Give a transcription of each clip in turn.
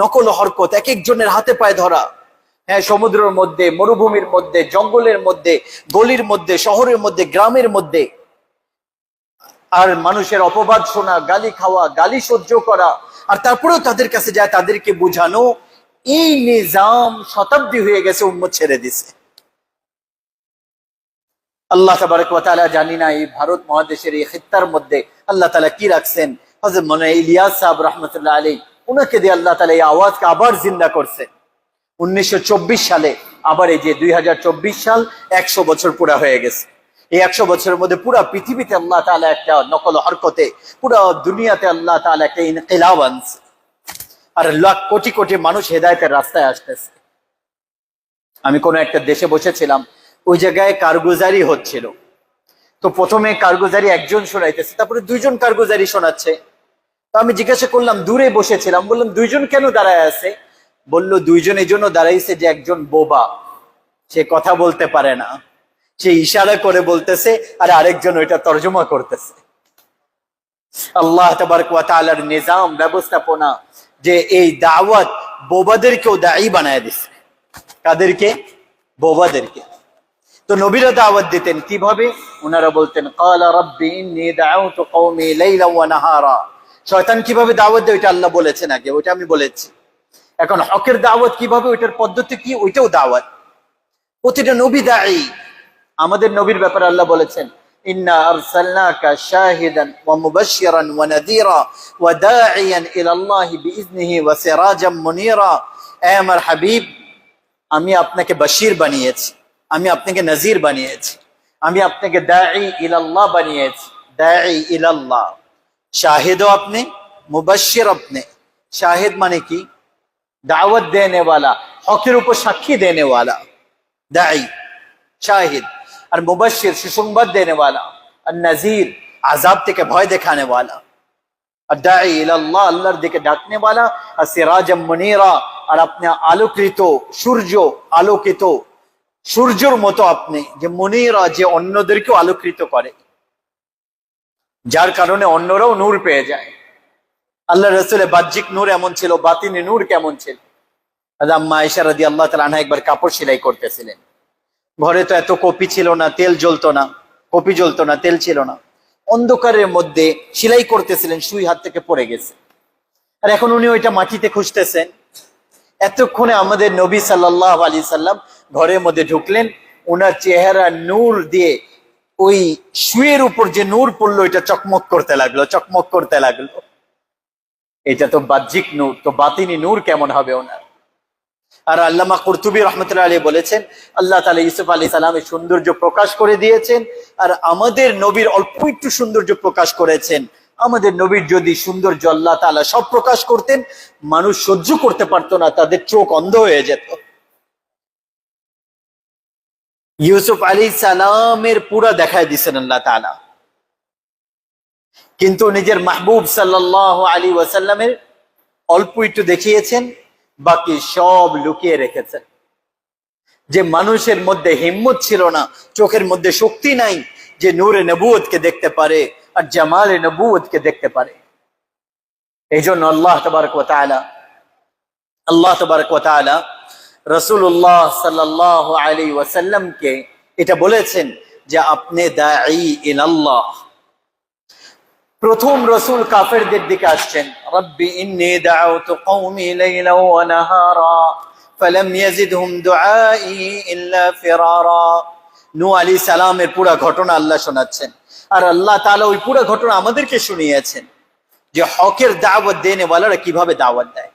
নকল হরকত, এক একজনের হাতে পায়ে ধরা। হ্যাঁ সমুদ্রের মধ্যে, মরুভূমির মধ্যে, জঙ্গলের মধ্যে, গলির মধ্যে, শহরের মধ্যে, গ্রামের মধ্যে। আর মানুষের অপবাদ শোনা, গালি খাওয়া, গালি সহ্য করা, আর তারপরেও তাদের কাছে যায়, তাদেরকে বোঝানো, এই নিজাম শতাব্দী হয়ে গেছে, উম্মত ছেড়ে দিছে। আল্লাহ তাবারক ওয়া তাআলা জানি না, এই ভারত মহাদেশের এই খিত্তার মধ্যে আল্লাহ তালা কি রাখছেন? হযরত মনে ইলিয়াস সাহেব রাহমাতুল্লাহ আলাইহি উনাকে দিয়ে আল্লাহ তাআলা এই আওয়াজকে আবার জিন্দা করছে। উনিশশো চব্বিশ সালে আবার এই যে দুই হাজার চব্বিশ সাল একশো বছর পুরা হয়ে গেছে। এই একশো বছরের মধ্যে পুরা পৃথিবীতে আল্লাহ তালা একটা নকল হরকতে, পুরা দুনিয়াতে আল্লাহ তাআলা একটা ইনকিলাব আনছে। আর লাখ কোটি কোটি মানুষ হেদায়তের রাস্তায় আসতেছে। আমি কোনো একটা দেশে বসেছিলাম, ওই জায়গায় কারগুজারি হচ্ছিল। তো প্রথমে কারগুজারি একজন শোনাইতেছে, তারপরে দুইজন কারগুজারি শোনাচ্ছে। তো আমি জিজ্ঞাসা করলাম, দূরে বসেছিলাম? বললাম, দুইজন কেন দাঁড়ায় আছে? বলল, দুইজন এই জন্য দাঁড়াইছে যে একজন বোবা। সে কথা বলতে পারে না। সে ইশারা করে বলতেছে, আর আরেকজন ওইটা তর্জমা করতেছে। আল্লাহ তালার নিজাম, ব্যবস্থাপনা যে এই দাওয়াত বোবাদেরকেও দায়ী বানায় দিছে। কাদেরকে? বোবাদেরকে। তো নবীরা দাওয়াত দিতেন কীভাবে? ওনারা বলতেন, কালা রব্বি শয়তান কীভাবে দাওয়াত দেয়, ওইটা আল্লাহ বলেছেন আগে, ওইটা আমি বলেছি। এখন হকের দাওয়াত কীভাবে, ওইটার পদ্ধতি কি, ওইটাও দাওয়াত। প্রতিটা নবী দায়ী। আমাদের নবীর ব্যাপারে আল্লাহ বলেছেন ওয়া হাবিব, আমি আপনাকে বশির বানিয়েছি, আমি আপনাকে নজির বানিয়েছি, আমি আপনাকে দাঈ ইলাল্লাহ বানিয়েছি, দাঈ ইলাল্লাহ। শাহিদও আপনি মুবাশশির আপনি শাহিদ মানে কি দাওয়াত দেনে वाला হকের উপর সাক্ষী দেনে वाला দাঈ শাহিদ আর মুবাশশির সুসংবাদ দেনে वाला আর নজির আযাব থেকে ভয় দেখানে वाला আর দাঈ ইলাল্লাহ আল্লাহর দিকে ডাকনে वाला আর সিরাজাম মুনীরা আর আপনি আলোকিত সূর্য আলোকিত সূর্যের মতো আপনি যে মুনীরা যে অন্যদেরকেও আলোকিত করে যার কারণে অন্যরাও নূর পেয়ে যায়। আল্লাহ রসুলের বাহ্যিক নূর এমন ছিল, বাতিনি নূর কেমন ছিল? আম্মা আয়েশা রাদি আল্লাহ তালা একবার কাপড় সেলাই করতেছিলেন। ঘরে তো এত কপি ছিল না, তেল জ্বলতো না, কপি জ্বলতো না, তেল ছিল না। অন্ধকারের মধ্যে সেলাই করতেছিলেন, সুই হাত থেকে পড়ে গেছে। আর এখন উনি ওইটা মাটিতে খুঁজতেছেন। এতক্ষণে আমাদের নবী সাল্লাহ আলি সাল্লাম ঘরের মধ্যে ঢুকলেন ওনার চেহারা নূর দিয়ে ওই শুয়ের উপর যে নূর পড়ল, এটা চকমক করতে লাগল, চকমক করতে লাগল। এটা তো বাহ্যিক নূর, তো বাতিনি নূর কেমন হবে ওনার? আর আল্লামা কর্তুবী রহমতুল্লাহ আলী বলেছেন, আল্লাহ তালা ইউসুফ আলী সালামের সৌন্দর্য প্রকাশ করে দিয়েছেন, আর আমাদের নবীর অল্প একটু সৌন্দর্য প্রকাশ করেছেন। আমাদের নবীর যদি সৌন্দর্য আল্লাহ তালা সব প্রকাশ করতেন, মানুষ সহ্য করতে পারতো না, তাদের চোখ অন্ধ হয়ে যেত। ইউসুফ আলী সালামের পুরা দেখায় দিছেন আল্লাহ তালা কিন্তু নিজের মাহবুব সাল্লাহ আলী ওয়াসাল্লামের অল্প একটু দেখিয়েছেন, বাকি সব লুকিয়ে রেখেছেন। যে মানুষের মধ্যে হিম্মত ছিল না, চোখের মধ্যে শক্তি নাই যে নূরে নবুয়তকে দেখতে পারে আর জামালে নবুয়তকে দেখতে পারে। এই জন্য আল্লাহ তবারক তাআলা, আল্লাহ তবারক রসুল্লাহ সাল্লাহ আলী ওয়াসাল্লামকে এটা বলেছেন যে আপনি দাঈ প্রথম রসুল কাফেরদের দিকে আসছেন, রব্বি ইন্নী দাউতু কওমি লাইলা ওয়া নাহারা ইয়াজিদহুম দুআই ইল্লা ফিরারা। নূহ আলাইহিস সালামের পুরো ঘটনা আল্লাহ শোনাচ্ছেন, আর আল্লাহ তাআলা ওই পুরো ঘটনা আমাদেরকে শুনিয়েছেন যে হকের দাওয়াত দেনে ওয়ালারা কীভাবে দাওয়াত দেয়?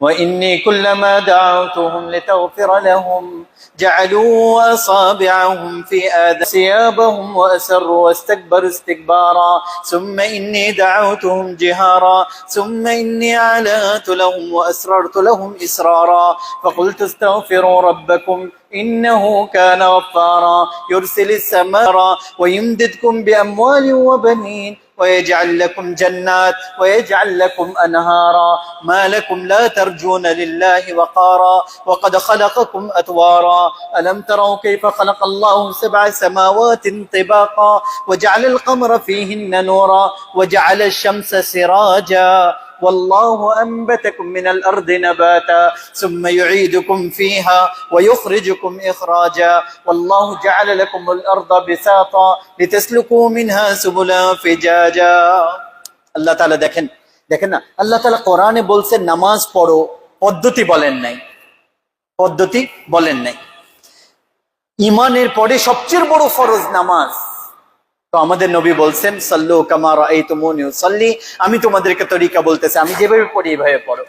وإني كلما دعوتهم لتغفر لهم جعلوا أصابعهم في آذان ثيابهم وأسروا واستكبروا استكبارا. ثم إني دعوتهم جهارا. ثم إني أعلنت لهم وأسررت لهم إسرارا. فقلت استغفروا ربكم إنه كان غفارا. يرسل السماء ويمددكم بأموال وبنين ويجعل لكم جنات ويجعل لكم أنهارا ما لكم لا ترجون لله وقارا وقد خلقكم أطوارا ألم تروا كيف خلق الله سبع سماوات طباقا وجعل القمر فيهن نورا وجعل الشمس سراجا والله أنبتكم من الأرض نباتا ثم يعيدكم فيها ويخرجكم إخراجا والله جعل لكم الأرض بساطا لتسلكوا منها سبلا فجاجا আল্লাহ তাআলা দেখেন দেখেন না আল্লাহ তাআলা কোরআনে বলছেন নামাজ পড়ো পদ্ধতি বলেন নাই পদ্ধতি বলেন নাই ইমানের পরে সবচেয়ে বড় ফরজ নামাজ তো আমাদের নবী বলছেন, সাল্লু কামার এই তো মনে সাল্লি আমি তোমাদেরকে তরিকা বলতেছি, আমি যেভাবে পড়ি এভাবে পড়ো।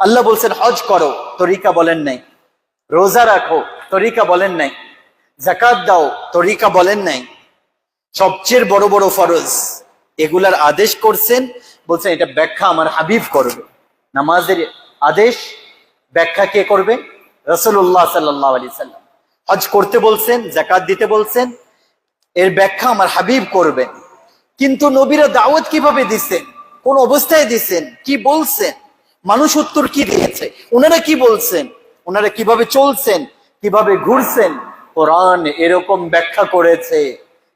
আল্লাহ বলছেন, হজ করো, তরিকা বলেন নাই। রোজা রাখো, তরিকা বলেন নাই। জাকাত দাও, তরিকা বলেন নাই। সবচেয়ে বড় বড় ফরজ, এগুলার আদেশ করছেন, বলছেন, এটা ব্যাখ্যা আমার হাবিব করবে। নামাজের আদেশ ব্যাখ্যা কে করবে? রসুল্লাহ সাল্লাহ আলি সাল্লাম। হজ করতে বলছেন জাকাত দিতে বলছেন এর ব্যাখ্যা আমার হাবিব করবেন কিন্তু নবীরা দাওয়াত কীভাবে দিচ্ছেন কোন অবস্থায় দিচ্ছেন কি বলছেন? মানুষ উত্তর কি দিয়েছে? ওনারা কি বলছেন? ওনারা কীভাবে চলছেন? কীভাবে ঘুরছেন? কোরআন এরকম ব্যাখ্যা করেছে,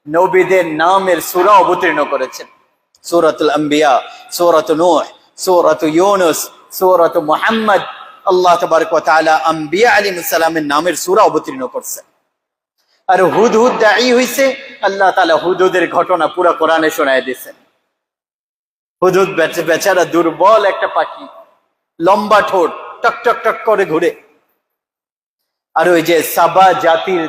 নবীদের নামের সুরা অবতীর্ণ করেছেন সূরাতুল আম্বিয়া, সূরাত নূহ, সূরাত ইউনুস, সূরাত মুহাম্মদ। আল্লাহ তাবারক ওয়া তাআলা আম্বিয়া সালামের নামের সূরা অবতীর্ণ করছেন আর হুদ হুদ দায়ী হইছে আল্লাহ তালা হুদুদের ঘটনা পুরো কোরআনে শোনায় দিয়েছেন। হুদুদ বেচে বেচারা দুর্বল একটা পাখি, লম্বা ঠোঁট, টক টক টক করে ঘুরে। আর ওই যে সাবা জাতির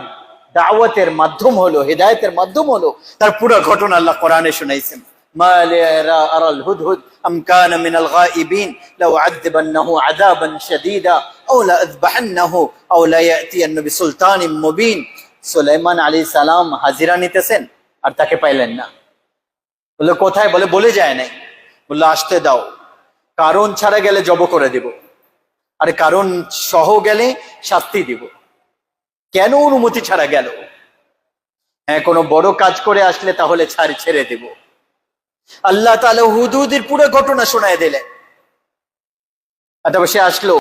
দাওয়াতের মাধ্যম হলো, হেদায়তের মাধ্যম হলো, তার পুরো ঘটনা আল্লাহ কোরআনে শোনাইছেন। ما সুলাইমান আলী সালাম হাজিরা নিতেছেন আর তাকে পাইলেন না। বলল, কোথায়? বলে বলে যায় নাই। বলল, আসতে দাও। কারণ ছাড়া গেলে জব করে দিব। আর কারণ সহ গেলে শাস্তি দিব। কেন অনুমতি ছাড়া গেল? হ্যাঁ কোনো বড় কাজ করে আসলে তাহলে ছাড় ছেড়ে দেব। আল্লাহ তাহলে হুদুদির পুরো ঘটনা শোনায় দিলেন। তারপর সে আসলো।